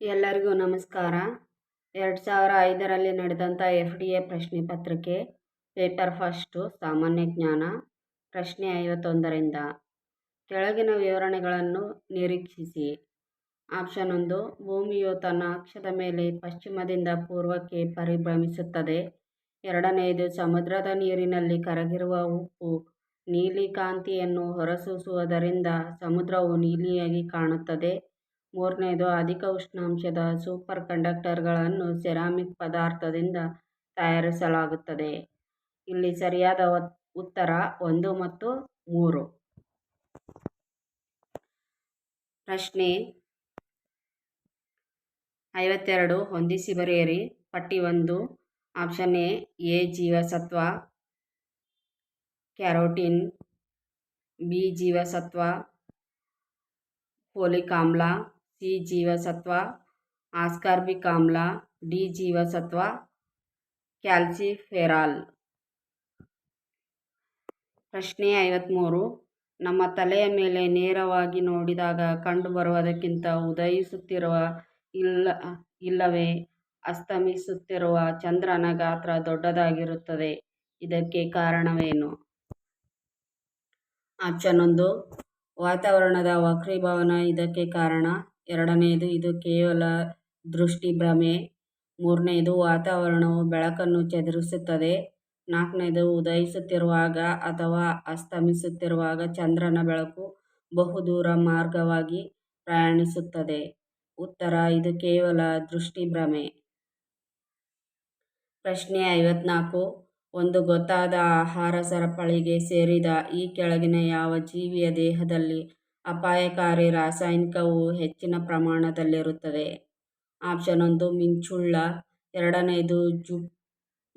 ಎಲ್ಲರಿಗೂ ನಮಸ್ಕಾರ. ಎರಡು ಸಾವಿರ ಐದರಲ್ಲಿ ನಡೆದಂಥ ಎಫ್ ಡಿ ಎ ಪ್ರಶ್ನೆ ಪತ್ರಿಕೆ, ಪೇಪರ್ ಫಸ್ಟು, ಸಾಮಾನ್ಯ ಜ್ಞಾನ, ಪ್ರಶ್ನೆ ಐವತ್ತೊಂದರಿಂದ. ಕೆಳಗಿನ ವಿವರಣೆಗಳನ್ನು ನಿರೀಕ್ಷಿಸಿ. ಆಪ್ಷನ್ ಒಂದು, ಭೂಮಿಯು ತನ್ನ ಅಕ್ಷದ ಮೇಲೆ ಪಶ್ಚಿಮದಿಂದ ಪೂರ್ವಕ್ಕೆ ಪರಿಭ್ರಮಿಸುತ್ತದೆ. ಎರಡನೆಯದು ಸಮುದ್ರದ ನೀರಿನಲ್ಲಿ ಕರಗಿರುವ ಉಪ್ಪು ನೀಲಿ ಕಾಂತಿಯನ್ನು ಹೊರಸೂಸುವುದರಿಂದ ಸಮುದ್ರವು ನೀಲಿಯಾಗಿ ಕಾಣುತ್ತದೆ. ಮೂರನೆಯದು ಅಧಿಕ ಉಷ್ಣಾಂಶದ ಸೂಪರ್ ಕಂಡಕ್ಟರ್ಗಳನ್ನು ಸೆರಾಮಿಕ್ ಪದಾರ್ಥದಿಂದ ತಯಾರಿಸಲಾಗುತ್ತದೆ. ಇಲ್ಲಿ ಸರಿಯಾದ ಉತ್ತರ ಒಂದು ಮತ್ತು ಮೂರು. ಪ್ರಶ್ನೆ ಐವತ್ತೆರಡು ಹೊಂದಿಸಿ ಬರೆಯಿರಿ. ಪಟ್ಟಿ ಒಂದು. ಆಪ್ಷನ್ ಎ ಜೀವಸತ್ವ, ಕ್ಯಾರೋಟಿನ್, ಬಿ ಜೀವಸತ್ವ ಫೋಲಿಕ್ ಆಮ್ಲ ಸಿ ಜೀವಸತ್ವ ಆಸ್ಕಾರ್ಬಿಕ್ ಆಮ್ಲ ಡಿ ಜೀವಸತ್ವ ಕ್ಯಾಲ್ಸಿಫೆರಾಲ್ ಪ್ರಶ್ನೆ ಐವತ್ತ್ಮೂರು ನಮ್ಮ ತಲೆಯ ಮೇಲೆ ನೇರವಾಗಿ ನೋಡಿದಾಗ ಕಂಡುಬರುವುದಕ್ಕಿಂತ ಉದಯಿಸುತ್ತಿರುವ ಇಲ್ಲ, ಇಲ್ಲವೇ? ಅಸ್ತಮಿಸುತ್ತಿರುವ ಚಂದ್ರನ ಗಾತ್ರ ದೊಡ್ಡದಾಗಿರುತ್ತದೆ. ಇದಕ್ಕೆ ಕಾರಣವೇನು? ಆಪ್ಷನ್ ಒಂದು. ವಾತಾವರಣದ ವಕ್ರೀಭವನ ಇದಕ್ಕೆ ಕಾರಣ. ಎರಡನೆಯದು ಇದು ಕೇವಲ ದೃಷ್ಟಿ ಭ್ರಮೆ ಮೂರನೆಯದು ವಾತಾವರಣವು ಬೆಳಕನ್ನು ಚದುರಿಸುತ್ತದೆ. ನಾಲ್ಕನೇದು ಉದಯಿಸುತ್ತಿರುವಾಗ ಅಥವಾ ಅಸ್ತಮಿಸುತ್ತಿರುವಾಗ ಚಂದ್ರನ ಬೆಳಕು ಬಹುದೂರ ಮಾರ್ಗವಾಗಿ ಪ್ರಯಾಣಿಸುತ್ತದೆ. ಉತ್ತರ, ಇದು ಕೇವಲ ದೃಷ್ಟಿಭ್ರಮೆ. ಪ್ರಶ್ನೆ ಐವತ್ನಾಲ್ಕು, ಒಂದು ಗೊತ್ತಾದ ಆಹಾರ ಸರಪಳಿಗೆ ಸೇರಿದ ಈ ಕೆಳಗಿನ ಯಾವ ಜೀವಿಯ ದೇಹದಲ್ಲಿ ಅಪಾಯಕಾರಿ ರಾಸಾಯನಿಕವು ಹೆಚ್ಚಿನ ಪ್ರಮಾಣದಲ್ಲಿರುತ್ತದೆ ಆಪ್ಷನ್ ಒಂದು, ಮಿಂಚುಳ್ಳ. ಎರಡನೆಯದು ಜುಪ್,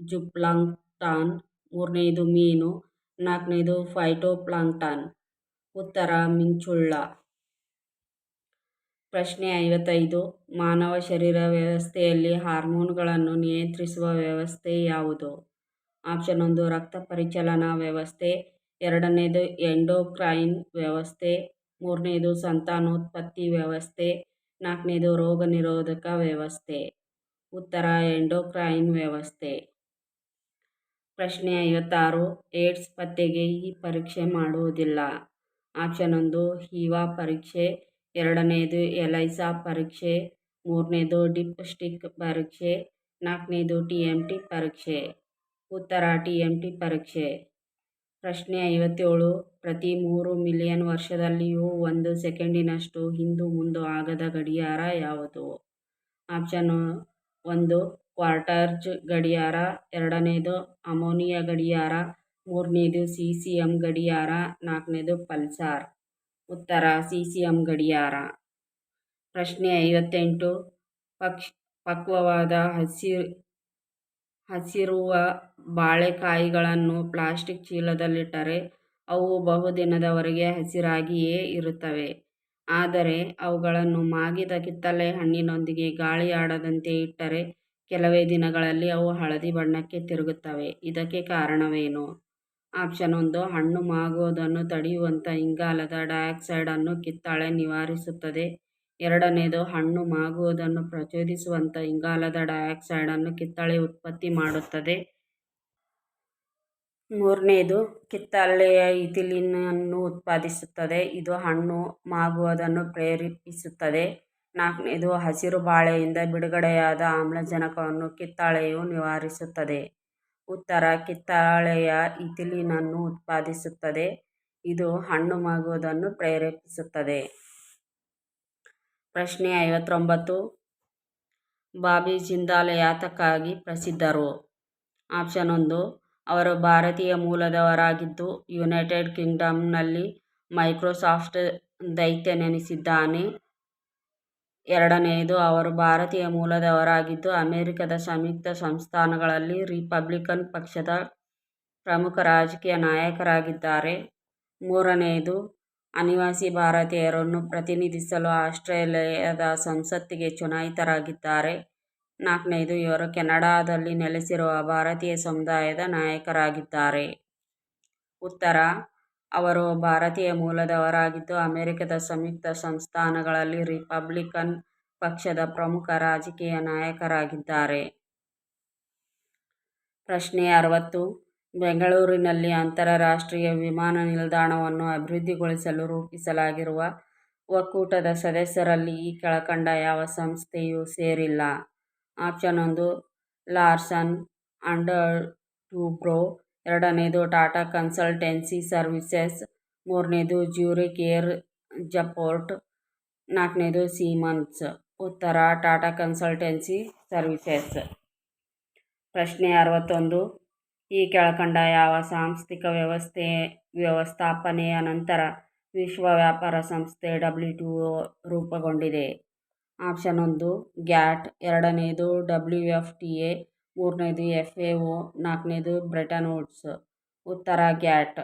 ಜುಪ್ಲಾಂಕ್ಟಾನ್. ಮೂರನೆಯದು ಮೀನು. ನಾಲ್ಕನೇದು, ಫೈಟೋಪ್ಲಾಂಕ್ಟಾನ್. ಉತ್ತರ, ಮಿಂಚುಳ್ಳ. ಪ್ರಶ್ನೆ ಐವತ್ತೈದು, ಮಾನವ ಶರೀರ ವ್ಯವಸ್ಥೆಯಲ್ಲಿ ಹಾರ್ಮೋನುಗಳನ್ನು ನಿಯಂತ್ರಿಸುವ ವ್ಯವಸ್ಥೆ ಯಾವುದು? ಆಪ್ಷನ್ ಒಂದು, ರಕ್ತ ಪರಿಚಲನಾ ವ್ಯವಸ್ಥೆ. ಎರಡನೇದು, ಎಂಡೋಕ್ರೈನ್ ವ್ಯವಸ್ಥೆ. ಮೂರನೇದು ಸಂತಾನೋತ್ಪತ್ತಿ ವ್ಯವಸ್ಥೆ, ನಾಲ್ಕನೇದು ರೋಗ ನಿರೋಧಕ ವ್ಯವಸ್ಥೆ. ಉತ್ತರ, ಎಂಡೋಕ್ರೈನ್ ವ್ಯವಸ್ಥೆ. ಪ್ರಶ್ನೆ ಐವತ್ತಾರು, ಏಡ್ಸ್ ಪತ್ತೆಗೆ ಈ ಪರೀಕ್ಷೆ ಮಾಡುವುದಿಲ್ಲ. ಆಪ್ಷನ್ ಒಂದು, ಹೀವಾ ಪರೀಕ್ಷೆ. ಎರಡನೇದು, ಎಲೈಸಾ ಪರೀಕ್ಷೆ. ಮೂರನೇದು, ಡಿಪ್ ಸ್ಟಿಕ್ ಪರೀಕ್ಷೆ. ನಾಲ್ಕನೇದು, ಟಿ ಎಂ ಟಿ ಪರೀಕ್ಷೆ. ಉತ್ತರ, ಟಿ ಎಂ ಟಿ ಪರೀಕ್ಷೆ. ಪ್ರಶ್ನೆ ಐವತ್ತೇಳು. ಪ್ರತಿ ಮೂರು ಮಿಲಿಯನ್ ವರ್ಷದಲ್ಲಿಯೂ ಒಂದು ಸೆಕೆಂಡಿನಷ್ಟು ಹಿಂದು ಮುಂದು ಆಗದ ಗಡಿಯಾರ ಯಾವುದು? ಆಪ್ಷನ್ ಒಂದು, ಕ್ವಾರ್ಟರ್ಜ್ ಗಡಿಯಾರ. ಎರಡನೇದು, ಅಮೋನಿಯಾ ಗಡಿಯಾರ. ಮೂರನೇದು ಸಿ ಸಿ ಎಂ ಗಡಿಯಾರ. ನಾಲ್ಕನೇದು, ಪಲ್ಸಾರ್. ಉತ್ತರ ಸಿ ಸಿ ಎಂ ಗಡಿಯಾರ. ಪ್ರಶ್ನೆ ಐವತ್ತೆಂಟು. ಪಕ್ಷ್, ಪಕ್ವವಾದ ಹಸಿ ಹಸಿರುವ ಬಾಳೆಕಾಯಿಗಳನ್ನು ಪ್ಲಾಸ್ಟಿಕ್ ಚೀಲದಲ್ಲಿಟ್ಟರೆ ಅವು ಬಹುದಿನದವರೆಗೆ ಹಸಿರಾಗಿಯೇ ಇರುತ್ತವೆ. ಆದರೆ ಅವುಗಳನ್ನು ಮಾಗಿದ ಕಿತ್ತಳೆ ಹಣ್ಣಿನೊಂದಿಗೆ ಗಾಳಿಯಾಡದಂತೆ ಇಟ್ಟರೆ ಕೆಲವೇ ದಿನಗಳಲ್ಲಿ ಅವು ಹಳದಿ ಬಣ್ಣಕ್ಕೆ ತಿರುಗುತ್ತವೆ. ಇದಕ್ಕೆ ಕಾರಣವೇನು? ಆಪ್ಷನ್ ಒಂದು, ಹಣ್ಣು ಮಾಗುವುದನ್ನು ತಡೆಯುವಂಥ ಇಂಗಾಲದ ಡೈಆಕ್ಸೈಡನ್ನು ಕಿತ್ತಳೆ ನಿವಾರಿಸುತ್ತದೆ. ಎರಡನೇದು ಹಣ್ಣು ಮಾಗುವುದನ್ನು ಪ್ರಚೋದಿಸುವಂಥ ಇಂಗಾಲದ ಡೈಆಕ್ಸೈಡನ್ನು ಕಿತ್ತಳೆ ಉತ್ಪತ್ತಿ ಮಾಡುತ್ತದೆ. ಮೂರನೇದು ಕಿತ್ತಳೆಯ ಇಥಿಲಿನನ್ನು ಉತ್ಪಾದಿಸುತ್ತದೆ. ಇದು ಹಣ್ಣು ಮಾಗುವುದನ್ನು ಪ್ರೇರೇಪಿಸುತ್ತದೆ. ನಾಲ್ಕನೇದು ಹಸಿರು ಬಾಳೆಯಿಂದ ಬಿಡುಗಡೆಯಾದ ಆಮ್ಲಜನಕವನ್ನು ಕಿತ್ತಾಳೆಯು ನಿವಾರಿಸುತ್ತದೆ. ಉತ್ತರ ಕಿತ್ತಳೆಯ ಇಥಿಲಿನನ್ನು ಉತ್ಪಾದಿಸುತ್ತದೆ. ಇದು ಹಣ್ಣು ಮಾಗುವುದನ್ನು ಪ್ರೇರೇಪಿಸುತ್ತದೆ. ಪ್ರಶ್ನೆ ಐವತ್ತೊಂಬತ್ತು. ಬಾಬಿ ಜಿಂದಾಲ್ ಯಾತಕ್ಕಾಗಿ ಪ್ರಸಿದ್ಧರು? ಆಪ್ಷನ್ ಒಂದು, ಅವರು ಭಾರತೀಯ ಮೂಲದವರಾಗಿದ್ದು, ಯುನೈಟೆಡ್ ಕಿಂಗ್ಡಮ್ನಲ್ಲಿ ಮೈಕ್ರೋಸಾಫ್ಟ್ ದೈತ್ಯನೆನಿಸಿದ್ದಾನೆ. ಎರಡನೆಯದು ಅವರು ಭಾರತೀಯ ಮೂಲದವರಾಗಿದ್ದು, ಅಮೆರಿಕದ ಸಂಯುಕ್ತ ಸಂಸ್ಥಾನಗಳಲ್ಲಿ ರಿಪಬ್ಲಿಕನ್ ಪಕ್ಷದ ಪ್ರಮುಖ ರಾಜಕೀಯ ನಾಯಕರಾಗಿದ್ದಾರೆ. ಮೂರನೆಯದು ಅನಿವಾಸಿ ಭಾರತೀಯರನ್ನು ಪ್ರತಿನಿಧಿಸಲು ಆಸ್ಟ್ರೇಲಿಯಾದ ಸಂಸತ್ತಿಗೆ ಚುನಾಯಿತರಾಗಿದ್ದಾರೆ ನಾಲ್ಕನೈದು, ಇವರು ಕೆನಡಾದಲ್ಲಿ ನೆಲೆಸಿರುವ ಭಾರತೀಯ ಸಮುದಾಯದ ನಾಯಕರಾಗಿದ್ದಾರೆ ಉತ್ತರ, ಅವರು ಭಾರತೀಯ ಮೂಲದವರಾಗಿದ್ದು, ಅಮೆರಿಕದ ಸಂಯುಕ್ತ ಸಂಸ್ಥಾನಗಳಲ್ಲಿ ರಿಪಬ್ಲಿಕನ್ ಪಕ್ಷದ ಪ್ರಮುಖ ರಾಜಕೀಯ ನಾಯಕರಾಗಿದ್ದಾರೆ. ಪ್ರಶ್ನೆ ಅರವತ್ತು ಬೆಂಗಳೂರಿನಲ್ಲಿ ಅಂತರರಾಷ್ಟ್ರೀಯ ವಿಮಾನ ನಿಲ್ದಾಣವನ್ನು ಅಭಿವೃದ್ಧಿಗೊಳಿಸಲು ರೂಪಿಸಲಾಗಿರುವ ಒಕ್ಕೂಟದ ಸದಸ್ಯರಲ್ಲಿ ಈ ಕೆಳಕಂಡ ಯಾವ ಸಂಸ್ಥೆಯೂ ಸೇರಿಲ್ಲ. ಆಪ್ಷನ್ ಒಂದು ಲಾರ್ಸನ್ ಅಂಡ್ ಟೂಬ್ರೋ ಎರಡನೇದು ಟಾಟಾ ಕನ್ಸಲ್ಟೆನ್ಸಿ ಸರ್ವಿಸಸ್ ಮೂರನೇದು ಜ್ಯೂರಿಕ್ ಏರ್ ಜಪೋರ್ಟ್, ನಾಲ್ಕನೇದು ಸೀಮನ್ಸ್. ಉತ್ತರ ಟಾಟಾ ಕನ್ಸಲ್ಟೆನ್ಸಿ ಸರ್ವಿಸಸ್ ಪ್ರಶ್ನೆ ಅರವತ್ತೊಂದು ಈ ಕೆಳಕಂಡ ಯಾವ ಸಾಂಸ್ಥಿಕ ವ್ಯವಸ್ಥೆ ವ್ಯವಸ್ಥಾಪನೆಯ ನಂತರ ವಿಶ್ವ ವ್ಯಾಪಾರ ಸಂಸ್ಥೆ ಡಬ್ಲ್ಯುಟಿಒ ರೂಪುಗೊಂಡಿದೆ. ಆಪ್ಷನ್ ಒಂದು ಗ್ಯಾಟ್, ಎರಡನೇದು ಎ ಮೂರನೇದು ಎಫ್ ಎ ಒ ನಾಲ್ಕನೇದು ಬ್ರಿಟನ್ ವುಡ್ಸ್. ಉತ್ತರ ಗ್ಯಾಟ್.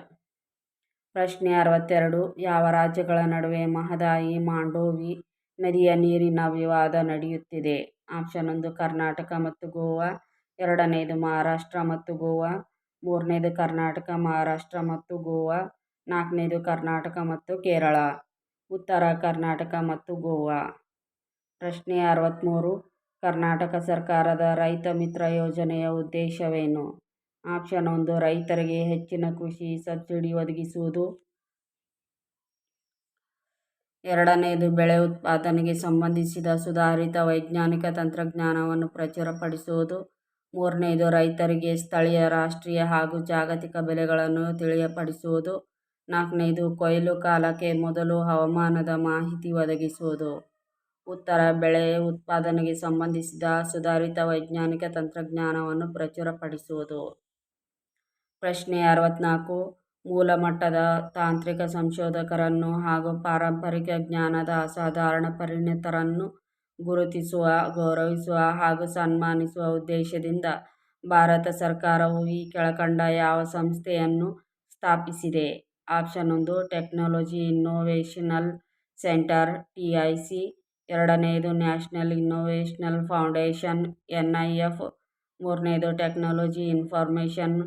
ಪ್ರಶ್ನೆ ಅರವತ್ತೆರಡು ಯಾವ ರಾಜ್ಯಗಳ ನಡುವೆ ಮಹದಾಯಿ ಮಾಂಡೋವಿ ನದಿಯ ನೀರಿನ ವಿವಾದ ನಡೆಯುತ್ತಿದೆ. ಆಪ್ಷನ್ ಒಂದು ಕರ್ನಾಟಕ ಮತ್ತು ಗೋವಾ, ಎರಡನೇದು ಮಹಾರಾಷ್ಟ್ರ ಮತ್ತು ಗೋವಾ, ಮೂರನೇದು ಕರ್ನಾಟಕ ಮಹಾರಾಷ್ಟ್ರ ಮತ್ತು ಗೋವಾ, ನಾಲ್ಕನೇದು ಕರ್ನಾಟಕ ಮತ್ತು ಕೇರಳ. ಉತ್ತರ ಕರ್ನಾಟಕ ಮತ್ತು ಗೋವಾ. ಪ್ರಶ್ನೆ ಅರವತ್ತ್ಮೂರು ಕರ್ನಾಟಕ ಸರ್ಕಾರದ ರೈತ ಮಿತ್ರ ಯೋಜನೆಯ ಉದ್ದೇಶವೇನು. ಆಪ್ಷನ್ ಒಂದು ರೈತರಿಗೆ ಹೆಚ್ಚಿನ ಕೃಷಿ ಸಬ್ಸಿಡಿ ಒದಗಿಸುವುದು. ಎರಡನೆಯದು ಬೆಳೆ ಉತ್ಪಾದನೆಗೆ ಸಂಬಂಧಿಸಿದ ಸುಧಾರಿತ ವೈಜ್ಞಾನಿಕ ತಂತ್ರಜ್ಞಾನವನ್ನು ಪ್ರಚುರಪಡಿಸುವುದು. ಮೂರನೇದು, ರೈತರಿಗೆ ಸ್ಥಳೀಯ, ರಾಷ್ಟ್ರೀಯ ಹಾಗೂ ಜಾಗತಿಕ ಬೆಲೆಗಳನ್ನು ತಿಳಿಯಪಡಿಸುವುದು. ನಾಲ್ಕನೇದು, ಕೊಯ್ಲು ಕಾಲಕ್ಕೆ ಮೊದಲು ಹವಾಮಾನದ ಮಾಹಿತಿ ಒದಗಿಸುವುದು. ಉತ್ತರ, ಬೆಳೆ ಉತ್ಪಾದನೆಗೆ ಸಂಬಂಧಿಸಿದ ಸುಧಾರಿತ ವೈಜ್ಞಾನಿಕ ತಂತ್ರಜ್ಞಾನವನ್ನು ಪ್ರಚುರಪಡಿಸುವುದು. ಪ್ರಶ್ನೆ ಅರವತ್ನಾಲ್ಕು ಮೂಲ ಮಟ್ಟದ ತಾಂತ್ರಿಕ ಸಂಶೋಧಕರನ್ನು ಹಾಗೂ ಪಾರಂಪರಿಕ ಜ್ಞಾನದ ಅಸಾಧಾರಣ ಪರಿಣತರನ್ನು ಗುರುತಿಸುವ, ಗೌರವಿಸುವ ಹಾಗೂ ಸನ್ಮಾನಿಸುವ ಉದ್ದೇಶದಿಂದ ಭಾರತ ಸರ್ಕಾರವು ಈ ಕೆಳಕಂಡ ಯಾವ ಸಂಸ್ಥೆಯನ್ನು ಸ್ಥಾಪಿಸಿದೆ. ಆಪ್ಷನ್ ಒಂದು technology innovational centre T I C. ಎರಡನೇದು national innovational foundation N I F. ಮೂರನೇದು technology information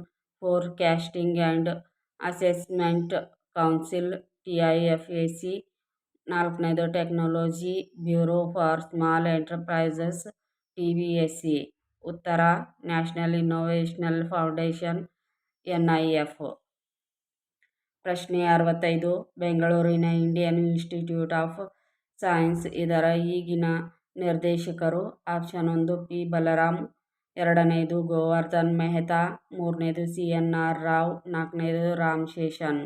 forecasting and assessment council TIFAC, ನಾಲ್ಕನೇದು technology bureau for small enterprises C ಉತ್ತರ national innovational foundation N I F ಪ್ರಶ್ನೆ ಅರವತ್ತೈದು ಬೆಂಗಳೂರಿನ Indian institute of science ಇದರ ಈಗಿನ ನಿರ್ದೇಶಕರು. ಆಪ್ಷನ್ ಒಂದು ಪಿ. ಬಲರಾಮ್, ಎರಡನೇದು ಗೋವರ್ಧನ್ ಮೆಹ್ತಾ, ಮೂರನೇದು ಸಿ. ಎನ್. ಆರ್. ರಾವ್, ನಾಲ್ಕನೇದು ರಾಮ್ ಶೇಷನ್.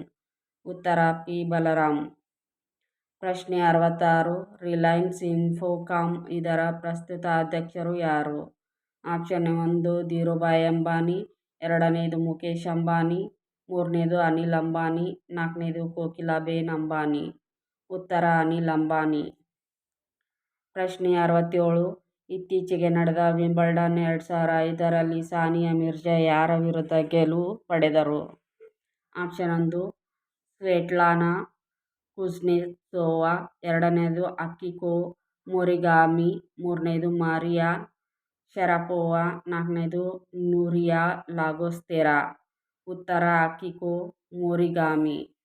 ಉತ್ತರ ಪಿ. ಬಲರಾಮ್. ಪ್ರಶ್ನೆ ಅರವತ್ತಾರು ರಿಲಯನ್ಸ್ ಇನ್ಫೋಕಾಮ್ ಇದರ ಪ್ರಸ್ತುತ ಅಧ್ಯಕ್ಷರು ಯಾರು. ಆಪ್ಷನ್ ಒಂದು ಧೀರುಭಾಯ್ ಅಂಬಾನಿ, ಎರಡನೇದು ಮುಕೇಶ್ ಅಂಬಾನಿ, ಮೂರನೇದು ಅನಿಲ್ ಅಂಬಾನಿ, ನಾಲ್ಕನೇದು ಕೋಕಿಲಾಬೇನ್ ಅಂಬಾನಿ. ಉತ್ತರ ಅನಿಲ್ ಅಂಬಾನಿ. ಪ್ರಶ್ನೆ ಅರವತ್ತೇಳು ಇತ್ತೀಚೆಗೆ ನಡೆದ ವಿಂಬಲ್ಡನ್ ಎರಡು ಸಾವಿರ ಐದರಲ್ಲಿ ಸಾನಿಯಾ ಮಿರ್ಜಾ ಯಾರ ವಿರುದ್ಧ ಗೆಲುವು ಪಡೆದರು. ಆಪ್ಷನ್ ಒಂದು ಸ್ವೆಟ್ಲಾನಾ ಕುಜ್ನೆತ್ಸೋವಾ, ಎರಡನೇದು ಅಕಿಕೋ ಮೊರಿಗಾಮಿ, ಮೂರನೇದು ಮಾರಿಯಾ ಶರಪೋವಾ, ನಾಲ್ಕನೇದು ನೂರಿಯಾ ಲಾಗೋಸ್ತೆರಾ. ಉತ್ತರ ಅಕಿಕೋ ಮೊರಿಗಾಮಿ.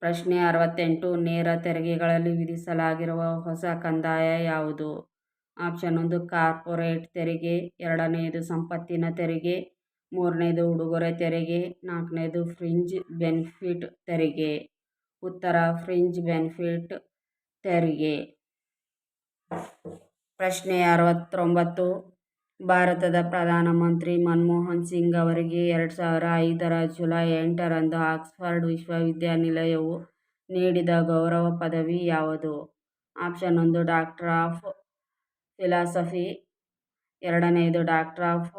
ಪ್ರಶ್ನೆ ಅರವತ್ತೆಂಟು ನೇರ ತೆರಿಗೆಗಳಲ್ಲಿ ವಿಧಿಸಲಾಗಿರುವ ಹೊಸ ಕಂದಾಯ ಯಾವುದು. ಆಪ್ಷನ್ ಒಂದು ಕಾರ್ಪೊರೇಟ್ ತೆರಿಗೆ, ಎರಡನೆಯದು ಸಂಪತ್ತಿನ ತೆರಿಗೆ, ಮೂರನೇದು ಉಡುಗೊರೆ ತೆರಿಗೆ, ನಾಲ್ಕನೇದು ಫ್ರಿಂಜ್ ಬೆನಿಫಿಟ್ ತೆರಿಗೆ. ಉತ್ತರ ಫ್ರಿಂಜ್ ಬೆನಿಫಿಟ್ ತೆರಿಗೆ. ಪ್ರಶ್ನೆ ಅರವತ್ತೊಂಬತ್ತು ಭಾರತದ ಪ್ರಧಾನಮಂತ್ರಿ ಮನಮೋಹನ್ ಸಿಂಗ್ ಅವರಿಗೆ ಎರಡು ಸಾವಿರ ಐದರ ಜುಲೈ ಎಂಟರಂದು ಆಕ್ಸ್ಫರ್ಡ್ ವಿಶ್ವವಿದ್ಯಾನಿಲಯವು ನೀಡಿದ ಗೌರವ ಪದವಿ ಯಾವುದು. ಆಪ್ಷನ್ ಒಂದು ಡಾಕ್ಟರ್ ಆಫ್ ಫಿಲಾಸಫಿ, ಎರಡನೇದು ಡಾಕ್ಟರ್ ಆಫ್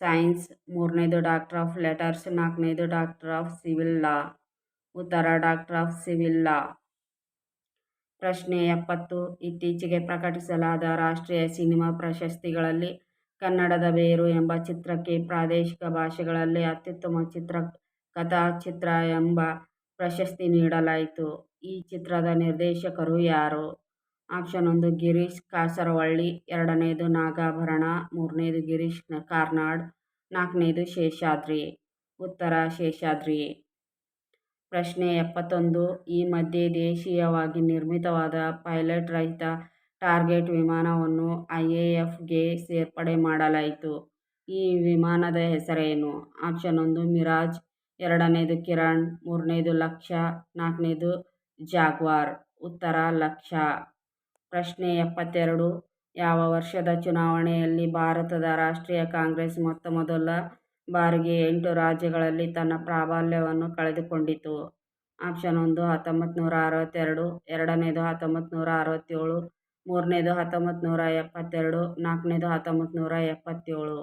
ಸೈನ್ಸ್, ಮೂರನೇದು ಡಾಕ್ಟರ್ ಆಫ್ ಲೆಟರ್ಸ್, ನಾಲ್ಕನೇದು ಡಾಕ್ಟರ್ ಆಫ್ ಸಿವಿಲ್ ಲಾ. ಉತ್ತರ ಡಾಕ್ಟರ್ ಆಫ್ ಸಿವಿಲ್. ಪ್ರಶ್ನೆ ಎಪ್ಪತ್ತು ಇತ್ತೀಚೆಗೆ ಪ್ರಕಟಿಸಲಾದ ರಾಷ್ಟ್ರೀಯ ಸಿನಿಮಾ ಪ್ರಶಸ್ತಿಗಳಲ್ಲಿ ಕನ್ನಡದ ಬೇರು ಎಂಬ ಚಿತ್ರಕ್ಕೆ ಪ್ರಾದೇಶಿಕ ಭಾಷೆಗಳಲ್ಲಿ ಅತ್ಯುತ್ತಮ ಚಿತ್ರ ಕಥಾ ಚಿತ್ರ ಎಂಬ ಪ್ರಶಸ್ತಿ ನೀಡಲಾಯಿತು. ಈ ಚಿತ್ರದ ನಿರ್ದೇಶಕರು ಯಾರು. ಆಪ್ಷನ್ ಒಂದು ಗಿರೀಶ್ ಕಾಸರವಳ್ಳಿ, ಎರಡನೇದು ನಾಗಾಭರಣ, ಮೂರನೇದು ಗಿರೀಶ್ ಕಾರ್ನಾಡ್, ನಾಲ್ಕನೇದು ಶೇಷಾದ್ರಿ. ಉತ್ತರ ಶೇಷಾದ್ರಿ. ಪ್ರಶ್ನೆ ಎಪ್ಪತ್ತೊಂದು. ಈ ಮಧ್ಯೆ ದೇಶೀಯವಾಗಿ ನಿರ್ಮಿತವಾದ ಪೈಲಟ್ ರಹಿತ ಟಾರ್ಗೆಟ್ ವಿಮಾನವನ್ನು ಐ ಎ ಎಫ್ಗೆ ಸೇರ್ಪಡೆ ಮಾಡಲಾಯಿತು. ಈ ವಿಮಾನದ ಹೆಸರೇನು? ಆಪ್ಷನ್ ಒಂದು, ಮಿರಾಜ್. ಎರಡನೇದು, ಕಿರಣ್. ಮೂರನೇದು, ಲಕ್ಷ. ನಾಲ್ಕನೇದು, ಜಾಗ್ವಾರ್. ಉತ್ತರ, ಲಕ್ಷ. ಪ್ರಶ್ನೆ ಎಪ್ಪತ್ತೆರಡು. ಯಾವ ವರ್ಷದ ಚುನಾವಣೆಯಲ್ಲಿ ಭಾರತದ ರಾಷ್ಟ್ರೀಯ ಕಾಂಗ್ರೆಸ್ ಮೊತ್ತ ಮೊದಲ ಬಾರಿಗೆ ಎಂಟು ರಾಜ್ಯಗಳಲ್ಲಿ ತನ್ನ ಪ್ರಾಬಲ್ಯವನ್ನು ಕಳೆದುಕೊಂಡಿತು. ಆಪ್ಷನ್ ಒಂದು ಹತ್ತೊಂಬತ್ತು ನೂರ ಅರವತ್ತೆರಡು, ಎರಡನೇದು ಹತ್ತೊಂಬತ್ತು ನೂರ ಅರವತ್ತೇಳು, ಮೂರನೇದು ಹತ್ತೊಂಬತ್ತು ನೂರ ಎಪ್ಪತ್ತೆರಡು, ನಾಲ್ಕನೇದು ಹತ್ತೊಂಬತ್ತು ನೂರ ಎಪ್ಪತ್ತೇಳು.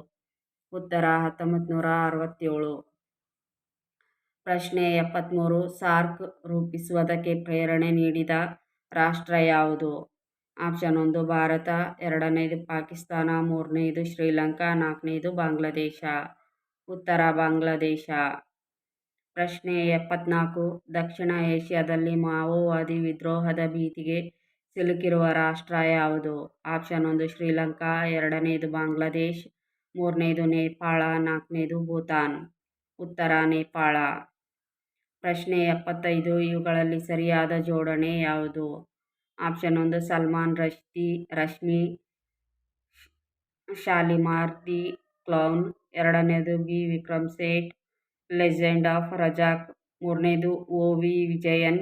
ಉತ್ತರ ಹತ್ತೊಂಬತ್ತು ನೂರ ಅರವತ್ತೇಳು. ಪ್ರಶ್ನೆ ಎಪ್ಪತ್ತ್ಮೂರು ಸಾರ್ಕ್ ರೂಪಿಸುವುದಕ್ಕೆ ಪ್ರೇರಣೆ ನೀಡಿದ ರಾಷ್ಟ್ರ ಯಾವುದು? ಆಪ್ಷನ್ ಒಂದು, ಭಾರತ, ಎರಡನೇದು ಪಾಕಿಸ್ತಾನ, ಮೂರನೇದು ಶ್ರೀಲಂಕಾ, ನಾಲ್ಕನೇದು ಬಾಂಗ್ಲಾದೇಶ. ಉತ್ತರ ಬಾಂಗ್ಲಾದೇಶ. ಪ್ರಶ್ನೆ ಎಪ್ಪತ್ನಾಲ್ಕು. ದಕ್ಷಿಣ ಏಷ್ಯಾದಲ್ಲಿ ಮಾವೋವಾದಿ ವಿದ್ರೋಹದ ಭೀತಿಗೆ ಸಿಲುಕಿರುವ ರಾಷ್ಟ್ರ ಯಾವುದು? ಆಪ್ಷನ್ ಒಂದು ಶ್ರೀಲಂಕಾ, ಎರಡನೇದು ಬಾಂಗ್ಲಾದೇಶ್, ಮೂರನೇದು ನೇಪಾಳ, ನಾಲ್ಕನೇದು ಭೂತಾನ್. ಉತ್ತರ ನೇಪಾಳ. ಪ್ರಶ್ನೆ ಎಪ್ಪತ್ತೈದು. ಇವುಗಳಲ್ಲಿ ಸರಿಯಾದ ಜೋಡಣೆ ಯಾವುದು? ಆಪ್ಷನ್ ಒಂದು ಸಲ್ಮಾನ್ ರಶ್ದಿ ರಶ್ಮಿ ಶಾಲಿಮಾರ್ ದಿ ಕ್ಲೌನ್. ಎರಡನೇದು B. Vikram Seth, legend of Razak, ಮೂರನೇದು O V. Vijayan,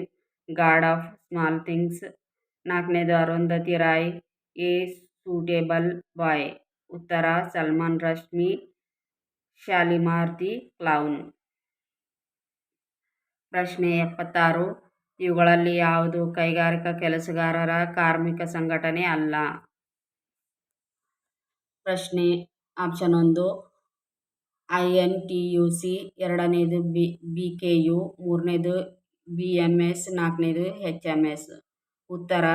god of small things, ನಾಲ್ಕನೇದು Arundhati Roy, A. Suitable boy, ಉತ್ತರ ಸಲ್ಮಾನ್ ರಶ್ಮಿ ಶಾಲಿಮಾರ್ ದಿ ಕ್ಲೌನ್. ಪ್ರಶ್ನೆ ಎಪ್ಪತ್ತಾರು, ಇವುಗಳಲ್ಲಿ ಯಾವುದು ಕೈಗಾರಿಕಾ ಕೆಲಸಗಾರರ ಕಾರ್ಮಿಕ ಸಂಘಟನೆ ಅಲ್ಲ? ಪ್ರಶ್ನೆ ಆಪ್ಷನ್ ಒಂದು I N T U C ಎರಡನೇದು ಬಿ ಬಿ ಕೆ ಯು, ಮೂರನೇದು ಬಿ ಎಂ ಎಸ್, ನಾಲ್ಕನೇದು ಹೆಚ್ ಎಂ ಎಸ್. ಉತ್ತರ,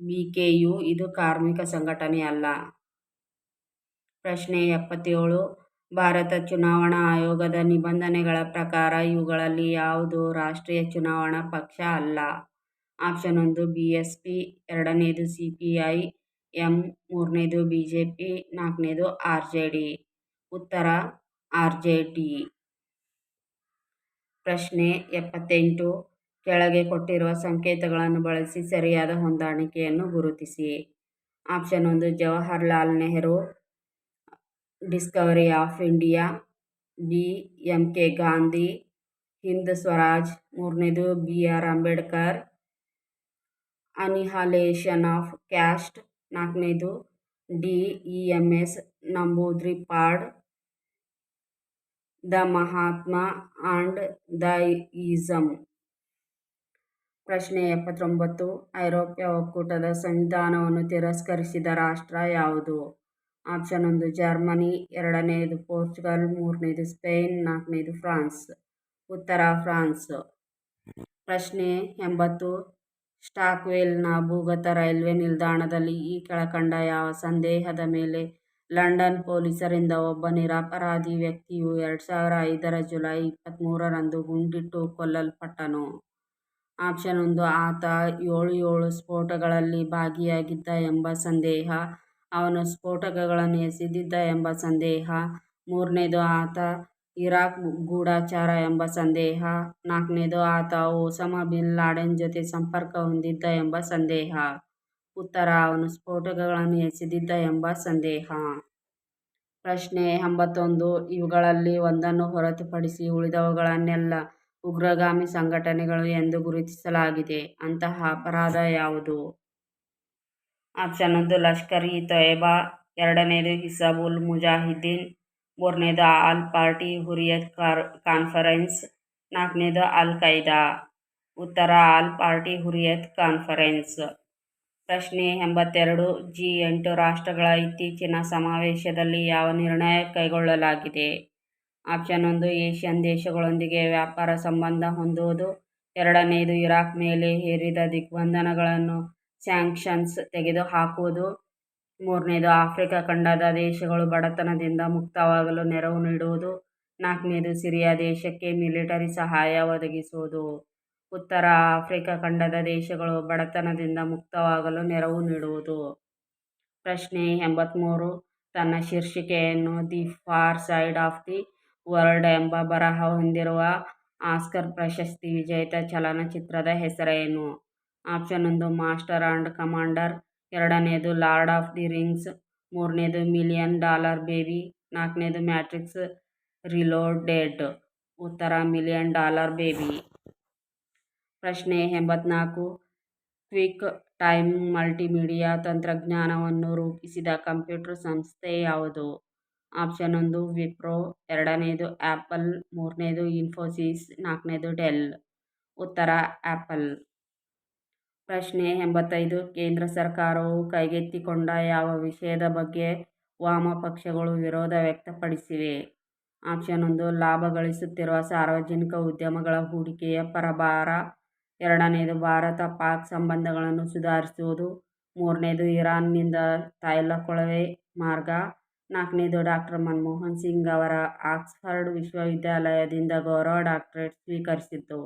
ಬಿ ಕೆ ಯು ಇದು ಕಾರ್ಮಿಕ ಸಂಘಟನೆ ಅಲ್ಲ. ಪ್ರಶ್ನೆ ಎಪ್ಪತ್ತೇಳು, ಭಾರತ ಚುನಾವಣಾ ಆಯೋಗದ ನಿಬಂಧನೆಗಳ ಪ್ರಕಾರ ಇವುಗಳಲ್ಲಿ ಯಾವುದು ರಾಷ್ಟ್ರೀಯ ಚುನಾವಣಾ ಪಕ್ಷ ಅಲ್ಲ? ಆಪ್ಷನ್ ಒಂದು, ಬಿ ಎಸ್ ಪಿ, ಎರಡನೇದು ಸಿ ಪಿ ಐ, ಎಂ, ಮೂರನೇದು ಬಿ ಜೆ ಪಿ, ನಾಲ್ಕನೇದು ಆರ್ ಜೆ ಡಿ. ಉತ್ತರ ಆರ್ ಜೆ ಟಿ ಪ್ರಶ್ನೆ ಎಪ್ಪತ್ತೆಂಟು. ಕೆಳಗೆ ಕೊಟ್ಟಿರುವ ಸಂಕೇತಗಳನ್ನು ಬಳಸಿ ಸರಿಯಾದ ಹೊಂದಾಣಿಕೆಯನ್ನು ಗುರುತಿಸಿ. ಆಪ್ಷನ್ ಒಂದು, Jawaharlal Nehru, discovery of India, B M K Gandhi, Hind Swaraj, ಮೂರನೇದು B R Ambedkar, annihilation of caste, ನಾಲ್ಕನೇದು D E M S Namboodiripad the Mahatma and the ism. ಪ್ರಶ್ನೆ ಎಪ್ಪತ್ತೊಂಬತ್ತು. ಐರೋಪ್ಯ ಒಕ್ಕೂಟದ ಸಂವಿಧಾನವನ್ನು ತಿರಸ್ಕರಿಸಿದ ರಾಷ್ಟ್ರ ಯಾವುದು? ಆಪ್ಷನ್ ಒಂದು, ಜರ್ಮನಿ ಎರಡನೆಯದು ಪೋರ್ಚುಗಲ್, ಮೂರನೇದು, ಸ್ಪೇನ್, ನಾಲ್ಕನೇದು, ಫ್ರಾನ್ಸ್. ಉತ್ತರ ಫ್ರಾನ್ಸ್. ಪ್ರಶ್ನೆ ಎಂಬತ್ತು. ಸ್ಟಾಕ್ವೆಲ್ನ ಭೂಗತ ರೈಲ್ವೆ ನಿಲ್ದಾಣದಲ್ಲಿ ಈ ಕೆಳಕಂಡ ಯಾವ ಸಂದೇಹದ ಮೇಲೆ ಲಂಡನ್ ಪೊಲೀಸರಿಂದ ಒಬ್ಬ ನಿರಪರಾಧಿ ವ್ಯಕ್ತಿಯು ಎರಡು ಸಾವಿರ ಐದರ ಜುಲೈ ಇಪ್ಪತ್ತ್ಮೂರರಂದು ಗುಂಡಿಟ್ಟು ಕೊಲ್ಲಲ್ಪಟ್ಟನು. ಆಪ್ಷನ್ ಒಂದು, ಆತ ಏಳು ಏಳು ಸ್ಫೋಟಗಳಲ್ಲಿ ಭಾಗಿಯಾಗಿದ್ದ ಎಂಬ ಸಂದೇಹ, ಅವನು ಸ್ಫೋಟಕಗಳನ್ನು ಎಸೆದಿದ್ದ ಎಂಬ ಸಂದೇಹ, ಮೂರನೇದು, ಆತ ಇರಾಕ್ ಗೂಢಾಚಾರ ಎಂಬ ಸಂದೇಹ, ನಾಲ್ಕನೇದು, ಆತ ಒಸಾಮಾ ಬಿನ್ ಲಾಡೆನ್ ಜೊತೆ ಸಂಪರ್ಕ ಹೊಂದಿದ್ದ ಎಂಬ ಸಂದೇಹ. ಉತ್ತರ, ಅವನು ಸ್ಫೋಟಕಗಳನ್ನು ಎಸೆದಿದ್ದ ಎಂಬ ಸಂದೇಹ. ಪ್ರಶ್ನೆ ಎಂಬತ್ತೊಂದು, ಇವುಗಳಲ್ಲಿ ಒಂದನ್ನು ಹೊರತುಪಡಿಸಿ ಉಳಿದವುಗಳನ್ನೆಲ್ಲ ಉಗ್ರಗಾಮಿ ಸಂಘಟನೆಗಳು ಎಂದು ಗುರುತಿಸಲಾಗಿದೆ. ಅಂತಹ ಅಪರಾಧ ಯಾವುದು? ಆಪ್ಷನ್ ಒಂದು ಲಷ್ಕರ್ ಇ ತೊಯಬಾ, ಎರಡನೇದು, ಹಿಸಬುಲ್ ಮುಜಾಹಿದ್ದೀನ್, ಮೂರನೇದು, ಆಲ್ ಪಾರ್ಟಿ ಹುರಿಯತ್ ಕಾರ್, ಕಾನ್ಫರೆನ್ಸ್, ನಾಲ್ಕನೇದು ಅಲ್ ಖೈದಾ ಉತ್ತರ, ಆಲ್ ಪಾರ್ಟಿ ಹುರಿಯತ್ ಕಾನ್ಫರೆನ್ಸ್. ಪ್ರಶ್ನೆ ಎಂಬತ್ತೆರಡು. ಜಿ ಎಂಟು ರಾಷ್ಟ್ರಗಳ ಇತ್ತೀಚಿನ ಸಮಾವೇಶದಲ್ಲಿ ಯಾವ ನಿರ್ಣಯ ಕೈಗೊಳ್ಳಲಾಗಿದೆ? ಆಪ್ಷನ್ ಒಂದು, ಏಷ್ಯನ್ ದೇಶಗಳೊಂದಿಗೆ ವ್ಯಾಪಾರ ಸಂಬಂಧ ಹೊಂದುವುದು. ಎರಡನೆಯದು ಇರಾಕ್ ಮೇಲೆ ಹೇರಿದ ದಿಗ್ಬಂಧನಗಳನ್ನು ಸ್ಯಾಂಕ್ಷನ್ಸ್ ತೆಗೆದುಹಾಕುವುದು. ಮೂರನೇದು, ಆಫ್ರಿಕಾ ಖಂಡದ ದೇಶಗಳು ಬಡತನದಿಂದ ಮುಕ್ತವಾಗಲು ನೆರವು ನೀಡುವುದು. ನಾಲ್ಕನೇದು, ಸಿರಿಯಾ ದೇಶಕ್ಕೆ ಮಿಲಿಟರಿ ಸಹಾಯ ಒದಗಿಸುವುದು. ಉತ್ತರ ಆಫ್ರಿಕಾ ಖಂಡದ ದೇಶಗಳು ಬಡತನದಿಂದ ಮುಕ್ತವಾಗಲು ನೆರವು ನೀಡುವುದು. ಪ್ರಶ್ನೆ ಎಂಬತ್ತ್ಮೂರು ತನ್ನ ಶೀರ್ಷಿಕೆಯನ್ನು the far side of the world ಎಂಬ ಬರಹ ಹೊಂದಿರುವ ಆಸ್ಕರ್ ಪ್ರಶಸ್ತಿ ವಿಜೇತ ಚಲನಚಿತ್ರದ ಹೆಸರೇನು? ಆಪ್ಷನ್ ಒಂದು, ಮಾಸ್ಟರ್ ಆ್ಯಂಡ್ ಕಮಾಂಡರ್ ಎರಡನೇದು, ಲಾರ್ಡ್ ಆಫ್ ದಿ ರಿಂಗ್ಸ್ ಮೂರನೇದು, ಮಿಲಿಯನ್ ಡಾಲರ್ ಬೇಬಿ ನಾಲ್ಕನೇದು, ಮ್ಯಾಟ್ರಿಕ್ಸ್ ರಿಲೋಡೆಡ್ ಉತ್ತರ, ಮಿಲಿಯನ್ ಡಾಲರ್ ಬೇಬಿ ಪ್ರಶ್ನೆ ಎಂಬತ್ನಾಲ್ಕು. ಕ್ವಿಕ್ ಟೈಮ್ ಮಲ್ಟಿಮೀಡಿಯಾ ತಂತ್ರಜ್ಞಾನವನ್ನು ರೂಪಿಸಿದ ಕಂಪ್ಯೂಟರ್ ಸಂಸ್ಥೆ ಯಾವುದು? ಆಪ್ಷನ್ ಒಂದು ವಿಪ್ರೋ, ಎರಡನೇದು ಆ್ಯಪಲ್, ಮೂರನೇದು ಇನ್ಫೋಸಿಸ್, ನಾಲ್ಕನೇದು ಡೆಲ್. ಉತ್ತರ, ಆ್ಯಪಲ್. ಪ್ರಶ್ನೆ ಎಂಬತ್ತೈದು. ಕೇಂದ್ರ ಸರ್ಕಾರವು ಕೈಗೆತ್ತಿಕೊಂಡ ಯಾವ ವಿಷಯದ ಬಗ್ಗೆ ವಾಮಪಕ್ಷಗಳು ವಿರೋಧ ವ್ಯಕ್ತಪಡಿಸಿವೆ? ಆಪ್ಷನ್ ಒಂದು, ಲಾಭ ಗಳಿಸುತ್ತಿರುವ ಸಾರ್ವಜನಿಕ ಉದ್ಯಮಗಳ ಹೂಡಿಕೆಯ ಪರಭಾರ ಎರಡನೇದು ಭಾರತ ಪಾಕ್ ಸಂಬಂಧಗಳನ್ನು ಸುಧಾರಿಸುವುದು. ಮೂರನೇದು ಇರಾನ್ನಿಂದ ತೈಲ ಕೊಳವೆ ಮಾರ್ಗ. ನಾಲ್ಕನೇದು ಡಾಕ್ಟರ್ ಮನಮೋಹನ್ ಸಿಂಗ್ ಅವರ ಆಕ್ಸ್ಫರ್ಡ್ ವಿಶ್ವವಿದ್ಯಾಲಯದಿಂದ ಗೌರವ ಡಾಕ್ಟರೇಟ್ ಸ್ವೀಕರಿಸಿದ್ದು.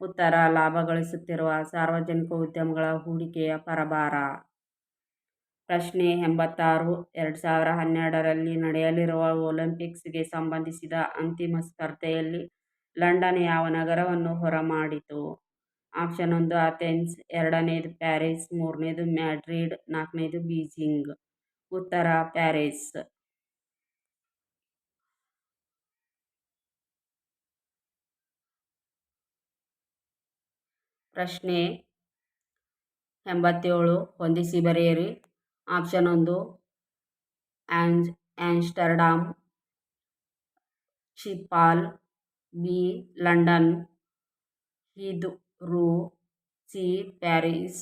ಉತ್ತರ ಲಾಭ ಗಳಿಸುತ್ತಿರುವ ಸಾರ್ವಜನಿಕ ಉದ್ಯಮಗಳ ಹೂಡಿಕೆಯ ಪರಭಾರ. ಪ್ರಶ್ನೆ ಎಂಬತ್ತಾರು, ಎರಡು ಸಾವಿರ ಹನ್ನೆರಡರಲ್ಲಿ ನಡೆಯಲಿರುವ ಒಲಿಂಪಿಕ್ಸ್ಗೆ ಸಂಬಂಧಿಸಿದ ಅಂತಿಮ ಸ್ಪರ್ಧೆಯಲ್ಲಿ ಲಂಡನ್ ಯಾವ ನಗರವನ್ನು ಹೊರಮಾಡಿತು? ಆಪ್ಷನ್ ಒಂದು ಅಥೆನ್ಸ್, ಎರಡನೇದು ಪ್ಯಾರಿಸ್, ಮೂರನೇದು ಮ್ಯಾಡ್ರಿಡ್, ನಾಲ್ಕನೇದು ಬೀಜಿಂಗ್. ಉತ್ತರ, ಪ್ಯಾರಿಸ್. ಪ್ರಶ್ನೆ ಎಂಬತ್ತೇಳು, ಹೊಂದಿಸಿ ಬರೆಯಿರಿ. ಆಪ್ಷನ್ ಒಂದು ಆ್ಯಂಜ್ Amsterdam Schiphol, B, London. Heathrow C Paris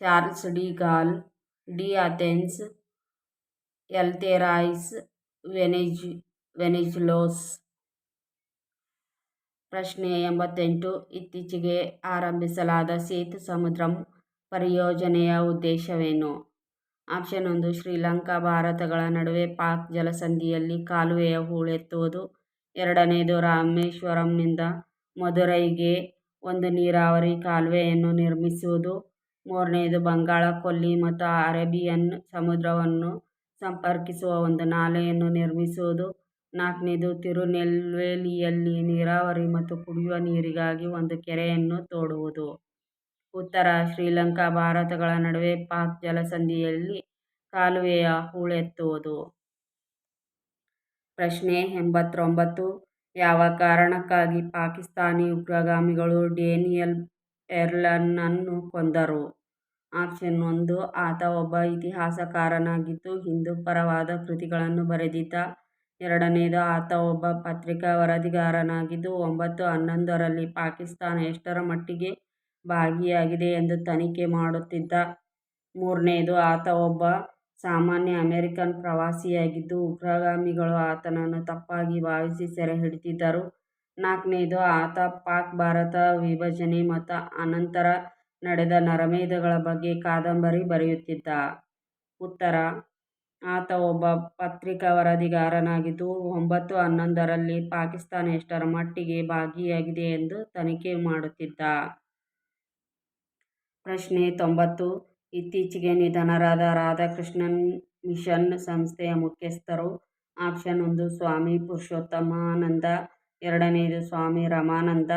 Charles de Gaulle D Athens Eleftherios ವೆನೆಜ್ Venizelos ಪ್ರಶ್ನೆ ಎಂಬತ್ತೆಂಟು, ಇತ್ತೀಚೆಗೆ ಆರಂಭಿಸಲಾದ ಸೇತು ಸಮುದ್ರಂ ಪರಿಯೋಜನೆಯ ಉದ್ದೇಶವೇನು? ಆಪ್ಷನ್ ಒಂದು, ಶ್ರೀಲಂಕಾ ಭಾರತಗಳ ನಡುವೆ ಪಾಕ್ ಜಲಸಂಧಿಯಲ್ಲಿ ಕಾಲುವೆಯ ಹೂಳೆತ್ತುವುದು. ಎರಡನೇದು, ರಾಮೇಶ್ವರಂನಿಂದ ಮದುರೈಗೆ ಒಂದು ನೀರಾವರಿ ಕಾಲುವೆಯನ್ನು ನಿರ್ಮಿಸುವುದು, ಮೂರನೆಯದು ಬಂಗಾಳ, ಕೊಲ್ಲಿ ಮತ್ತು ಅರೇಬಿಯನ್ ಸಮುದ್ರವನ್ನು ಸಂಪರ್ಕಿಸುವ ಒಂದು ನಾಲೆಯನ್ನು ನಿರ್ಮಿಸುವುದು ನಾಲ್ಕನೇದು ತಿರುನೆಲ್ವೇಲಿಯಲ್ಲಿ ನೀರಾವರಿ ಮತ್ತು ಕುಡಿಯುವ ನೀರಿಗಾಗಿ ಒಂದು ಕೆರೆಯನ್ನು ತೋಡುವುದು. ಉತ್ತರ ಶ್ರೀಲಂಕಾ, ಭಾರತಗಳ ನಡುವೆ ಪಾಕ್ ಜಲಸಂಧಿಯಲ್ಲಿ ಕಾಲುವೆಯ ಹೂಳೆತ್ತುವುದು. ಪ್ರಶ್ನೆ ಎಂಬತ್ತೊಂಬತ್ತು ಯಾವ ಕಾರಣಕ್ಕಾಗಿ ಪಾಕಿಸ್ತಾನಿ ಉಗ್ರಗಾಮಿಗಳು ಡೇನಿಯಲ್ ಪೆರ್ಲನನ್ನು ಕೊಂದರು? ಆಪ್ಷನ್ ಒಂದು, ಆತ ಒಬ್ಬ ಇತಿಹಾಸಕಾರನಾಗಿದ್ದು, ಹಿಂದೂ ಪರವಾದ ಕೃತಿಗಳನ್ನು ಬರೆದಿದ್ದ. ಎರಡನೇದು, ಆತ ಒಬ್ಬ ಪತ್ರಿಕಾ ವರದಿಗಾರನಾಗಿದ್ದು, ಒಂಬತ್ತು, ಹನ್ನೊಂದರಲ್ಲಿ ಪಾಕಿಸ್ತಾನ ಎಷ್ಟರ ಮಟ್ಟಿಗೆ ಭಾಗಿಯಾಗಿದೆ ಎಂದು ತನಿಖೆ ಮಾಡುತ್ತಿದ್ದ. ಮೂರನೇದು, ಆತ ಒಬ್ಬ ಸಾಮಾನ್ಯ ಅಮೆರಿಕನ್ ಪ್ರವಾಸಿಯಾಗಿದ್ದು ಉಗ್ರಗಾಮಿಗಳು ಆತನನ್ನು ತಪ್ಪಾಗಿ ಭಾವಿಸಿ ಸೆರೆ ಹಿಡಿದಿದ್ದರು. ನಾಲ್ಕನೇದು, ಆತ ಪಾಕ್, ಭಾರತ ವಿಭಜನೆ ಮತ್ತು ಅನಂತರ ನಡೆದ ನರಮೇಧಗಳ ಬಗ್ಗೆ ಕಾದಂಬರಿ ಬರೆಯುತ್ತಿದ್ದ. ಉತ್ತರ, ಆತ ಒಬ್ಬ ಪತ್ರಿಕಾ ವರದಿಗಾರನಾಗಿದ್ದು ಒಂಬತ್ತು ಹನ್ನೊಂದರಲ್ಲಿ ಪಾಕಿಸ್ತಾನ ಎಷ್ಟರ ಮಟ್ಟಿಗೆ ಭಾಗಿಯಾಗಿದೆ ಎಂದು ತನಿಖೆ ಮಾಡುತ್ತಿದ್ದ. ಪ್ರಶ್ನೆ ತೊಂಬತ್ತು ಇತ್ತೀಚೆಗೆ ನಿಧನರಾದ ರಾಧಾಕೃಷ್ಣನ್ ಮಿಷನ್ ಸಂಸ್ಥೆಯ ಮುಖ್ಯಸ್ಥರು. ಆಪ್ಷನ್ ಒಂದು, ಸ್ವಾಮಿ ಪುರುಷೋತ್ತಮಾನಂದ. ಎರಡನೆಯದು ಸ್ವಾಮಿ ರಮಾನಂದ.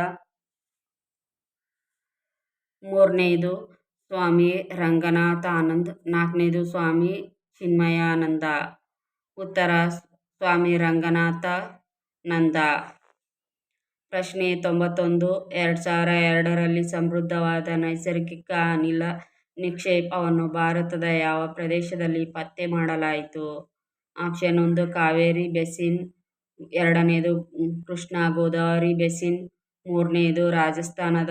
ಮೂರನೆಯದು ಸ್ವಾಮಿ ರಂಗನಾಥ ಆನಂದ್ ನಾಲ್ಕನೇದು, ಸ್ವಾಮಿ ಚಿನ್ಮಯಾನಂದ. ಉತ್ತರ, ಸ್ವಾಮಿ ರಂಗನಾಥಾನಂದ. ಪ್ರಶ್ನೆ ತೊಂಬತ್ತೊಂದು, ಎರಡು ಸಾವಿರ ಎರಡರಲ್ಲಿ ಸಮೃದ್ಧವಾದ ನೈಸರ್ಗಿಕ ಅನಿಲ ನಿಕ್ಷೇಪವನ್ನು ಭಾರತದ ಯಾವ ಪ್ರದೇಶದಲ್ಲಿ ಪತ್ತೆ ಮಾಡಲಾಯಿತು? ಆಪ್ಷನ್ ಒಂದು, ಕಾವೇರಿ ಬೆಸಿನ್. ಎರಡನೇದು, ಕೃಷ್ಣಾ ಗೋದಾವರಿ ಬೆಸಿನ್. ಮೂರನೇದು, ರಾಜಸ್ಥಾನದ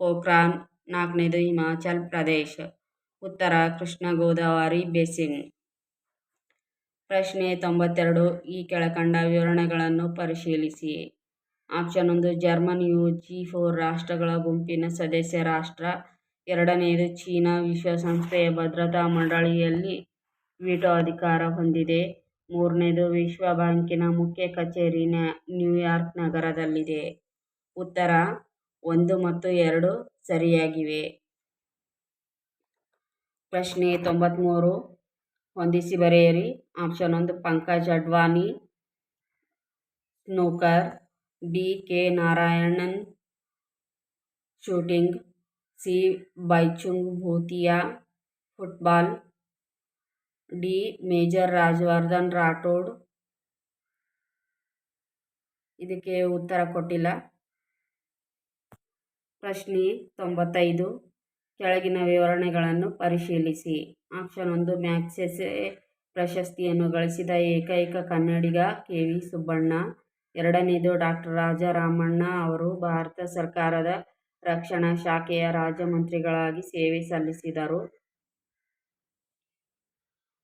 ಪೋಖ್ರಾನ್. ನಾಲ್ಕನೇದು, ಹಿಮಾಚಲ್ ಪ್ರದೇಶ್. ಉತ್ತರ, ಕೃಷ್ಣ ಗೋದಾವರಿ ಬೆಸಿನ್. ಪ್ರಶ್ನೆ ತೊಂಬತ್ತೆರಡು, ಈ ಕೆಳಕಂಡ ವಿವರಣೆಗಳನ್ನು ಪರಿಶೀಲಿಸಿ. ಆಪ್ಷನ್ ಒಂದು ಜರ್ಮನಿಯು ಜಿ ಫೋರ್ ರಾಷ್ಟ್ರಗಳ ಗುಂಪಿನ ಸದಸ್ಯ ರಾಷ್ಟ್ರ. ಎರಡನೆಯದು ಚೀನಾ ವಿಶ್ವಸಂಸ್ಥೆಯ ಭದ್ರತಾ ಮಂಡಳಿಯಲ್ಲಿ ವೀಟೋ ಅಧಿಕಾರ ಹೊಂದಿದೆ. ಮೂರನೇದು ವಿಶ್ವ ಬ್ಯಾಂಕಿನ ಮುಖ್ಯ ಕಚೇರಿ ನ್ಯೂಯಾರ್ಕ್ ನಗರದಲ್ಲಿದೆ. ಉತ್ತರ, ಒಂದು ಮತ್ತು ಎರಡು ಸರಿಯಾಗಿವೆ. ಪ್ರಶ್ನೆ ತೊಂಬತ್ತ್ಮೂರು ಹೊಂದಿಸಿ ಬರೆಯಿರಿ. ಆಪ್ಷನ್ ಒಂದು, Pankaj Advani snooker B K Narayanan, shooting C Baichung Bhutia football D major Rajyavardhan Rathore ಇದಕ್ಕೆ ಉತ್ತರ ಕೊಟ್ಟಿಲ್ಲ. ಪ್ರಶ್ನೆ ತೊಂಬತ್ತೈದು. ಕೆಳಗಿನ ವಿವರಣೆಗಳನ್ನು ಪರಿಶೀಲಿಸಿ. ಆಪ್ಷನ್ ಒಂದು, ಮ್ಯಾಕ್ಸೆಸೆ ಪ್ರಶಸ್ತಿಯನ್ನು ಗಳಿಸಿದ ಏಕೈಕ ಕನ್ನಡಿಗ ಕೆ. ವಿ. ಸುಬ್ಬಣ್ಣ. ಎರಡನೇದು ಡಾಕ್ಟರ್ ರಾಜಾರಾಮಣ್ಣ ಅವರು ಭಾರತ ಸರ್ಕಾರದ ರಕ್ಷಣಾ ಶಾಖೆಯ ಮಂತ್ರಿಗಳಾಗಿ ಸೇವೆ ಸಲ್ಲಿಸಿದರು.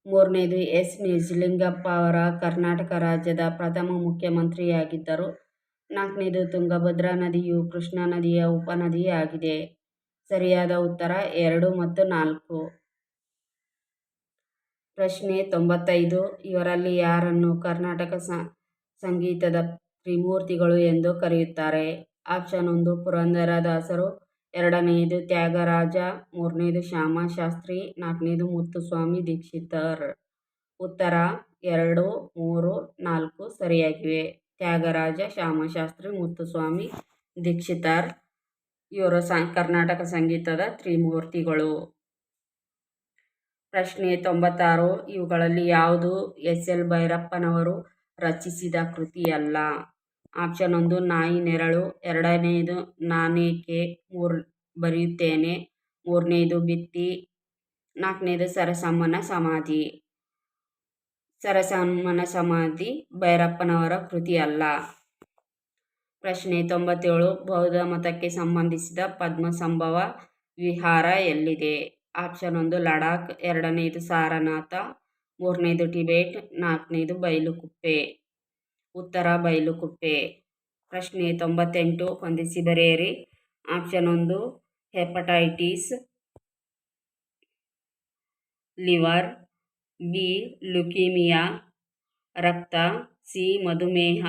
ಮೂರನೇದು ಎಸ್. ನಿಜಲಿಂಗಪ್ಪ ಅವರ ಕರ್ನಾಟಕ ರಾಜ್ಯದ ಪ್ರಥಮ ಮುಖ್ಯಮಂತ್ರಿಯಾಗಿದ್ದರು. ನಾಲ್ಕನೇದು ತುಂಗಭದ್ರಾ ನದಿಯು ಕೃಷ್ಣಾ ನದಿಯ ಉಪನದಿಯಾಗಿದೆ. ಸರಿಯಾದ ಉತ್ತರ ಎರಡು ಮತ್ತು ನಾಲ್ಕು. ಪ್ರಶ್ನೆ ತೊಂಬತ್ತೈದು, ಇವರಲ್ಲಿ ಯಾರನ್ನು ಕರ್ನಾಟಕ ಸಂಗೀತದ ತ್ರಿಮೂರ್ತಿಗಳು ಎಂದು ಕರೆಯುತ್ತಾರೆ? ಆಪ್ಷನ್ ಒಂದು ಪುರಂದರದಾಸರು. ಎರಡನೆಯದು ತ್ಯಾಗರಾಜ. ಮೂರನೇದು, ಶ್ಯಾಮಶಾಸ್ತ್ರಿ. ನಾಲ್ಕನೇದು, ಮುತ್ತುಸ್ವಾಮಿ ದೀಕ್ಷಿತರ್. ಉತ್ತರ, ಎರಡು, ಮೂರು, ನಾಲ್ಕು ಸರಿಯಾಗಿವೆ. ತ್ಯಾಗರಾಜ, ಶ್ಯಾಮಶಾಸ್ತ್ರಿ, ಮುತ್ತುಸ್ವಾಮಿ ದೀಕ್ಷಿತರ್. ಇವರು ಸಾ, ಕರ್ನಾಟಕ ಸಂಗೀತದ ತ್ರಿಮೂರ್ತಿಗಳು. ಪ್ರಶ್ನೆ ತೊಂಬತ್ತಾರು. ಇವುಗಳಲ್ಲಿ ಯಾವುದು ಎಸ್ ಎಲ್ ಭೈರಪ್ಪನವರು ರಚಿಸಿದ ಕೃತಿಯಲ್ಲ? ಆಪ್ಷನ್ ಒಂದು, ನಾಯಿ ನೆರಳು. ಎರಡನೆಯದು ನಾನೇಕೆ ಮೂರು ಬರೆಯುತ್ತೇನೆ. ಮೂರನೇದು, ಬಿತ್ತಿ. ನಾಲ್ಕನೇದು, ಸರಸಮ್ಮನ ಸಮಾಧಿ. ಸರಸಮ್ಮನ ಸಮಾಧಿ ಭೈರಪ್ಪನವರ ಕೃತಿಯಲ್ಲ. ಪ್ರಶ್ನೆ ತೊಂಬತ್ತೇಳು, ಬೌದ್ಧ ಮತಕ್ಕೆ ಸಂಬಂಧಿಸಿದ ಪದ್ಮಸಂಭವ ವಿಹಾರ ಎಲ್ಲಿದೆ? ಆಪ್ಷನ್ ಒಂದು, ಲಡಾಖ್. ಎರಡನೇದು, ಸಾರನಾಥ. ಮೂರನೇದು, ಟಿಬೇಟ್. ನಾಲ್ಕನೇದು, ಬೈಲುಕುಪ್ಪೆ. ಉತ್ತರ ಬೈಲುಕುಪ್ಪೆ ಪ್ರಶ್ನೆ ತೊಂಬತ್ತೆಂಟು. ಹೊಂದಿಸಿ ಬರೆಯಿರಿ ಆಪ್ಷನ್ ಒಂದು, ಹೆಪಟೈಟಿಸ್, ಲಿವರ್, ಬಿ, ಲುಕೀಮಿಯಾ, ರಕ್ತ, ಸಿ, ಮಧುಮೇಹ,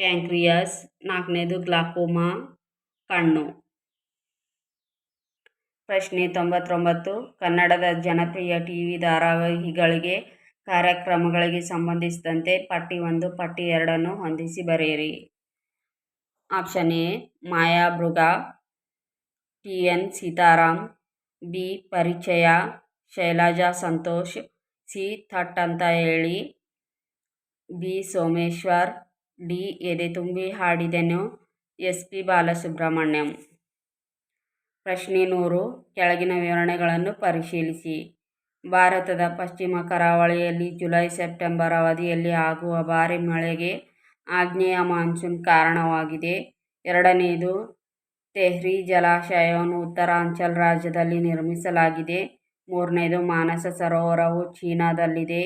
ಪ್ಯಾಂಕ್ರಿಯಸ್, ನಾಲ್ಕನೇದು ಗ್ಲಾಕೋಮಾ, ಕಣ್ಣು. ಪ್ರಶ್ನೆ ತೊಂಬತ್ತೊಂಬತ್ತು. ಕನ್ನಡದ ಜನಪ್ರಿಯ ಟಿ ವಿ ಧಾರಾವಾಹಿಗಳಿಗೆ ಕಾರ್ಯಕ್ರಮಗಳಿಗೆ ಸಂಬಂಧಿಸಿದಂತೆ ಪಟ್ಟಿ ಒಂದು, ಪಟ್ಟಿ ಎರಡನ್ನು ಹೊಂದಿಸಿ ಬರೆಯಿರಿ. Option A Mayamriga T N Seetharam B Parichaya, Shailaja Santosh, C ಥಟ್ ಅಂತ ಹೇಳಿ, ಬಿ ಸೋಮೇಶ್ವರ್, ಡಿ ಎದೆ ತುಂಬಿ ಹಾಡಿದೆನು, ಎಸ್ ಪಿ ಬಾಲಸುಬ್ರಹ್ಮಣ್ಯಂ. ಪ್ರಶ್ನೆ ನೂರು, ಕೆಳಗಿನ ವಿವರಣೆಗಳನ್ನು ಪರಿಶೀಲಿಸಿ. ಭಾರತದ ಪಶ್ಚಿಮ ಕರಾವಳಿಯಲ್ಲಿ ಜುಲೈ, ಸೆಪ್ಟೆಂಬರ್ ಅವಧಿಯಲ್ಲಿ ಆಗುವ ಭಾರಿ ಮಳೆಗೆ ಆಗ್ನೇಯ ಮಾನ್ಸೂನ್ ಕಾರಣವಾಗಿದೆ. ಎರಡನೆಯದು ತೆಹ್ರಿ ಜಲಾಶಯವನ್ನು ಉತ್ತರಾಂಚಲ್ ರಾಜ್ಯದಲ್ಲಿ ನಿರ್ಮಿಸಲಾಗಿದೆ. ಮೂರನೇದು, ಮಾನಸ ಸರೋವರವು ಚೀನಾದಲ್ಲಿದೆ.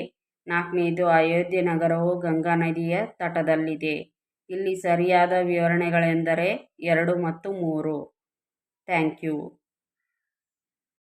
ನಾಲ್ಕನೇದು, ಅಯೋಧ್ಯೆ ನಗರವು ಗಂಗಾ ನದಿಯ ತಟದಲ್ಲಿದೆ. ಇಲ್ಲಿ ಸರಿಯಾದ ವಿವರಣೆಗಳೆಂದರೆ ಎರಡು ಮತ್ತು ಮೂರು. Thank you.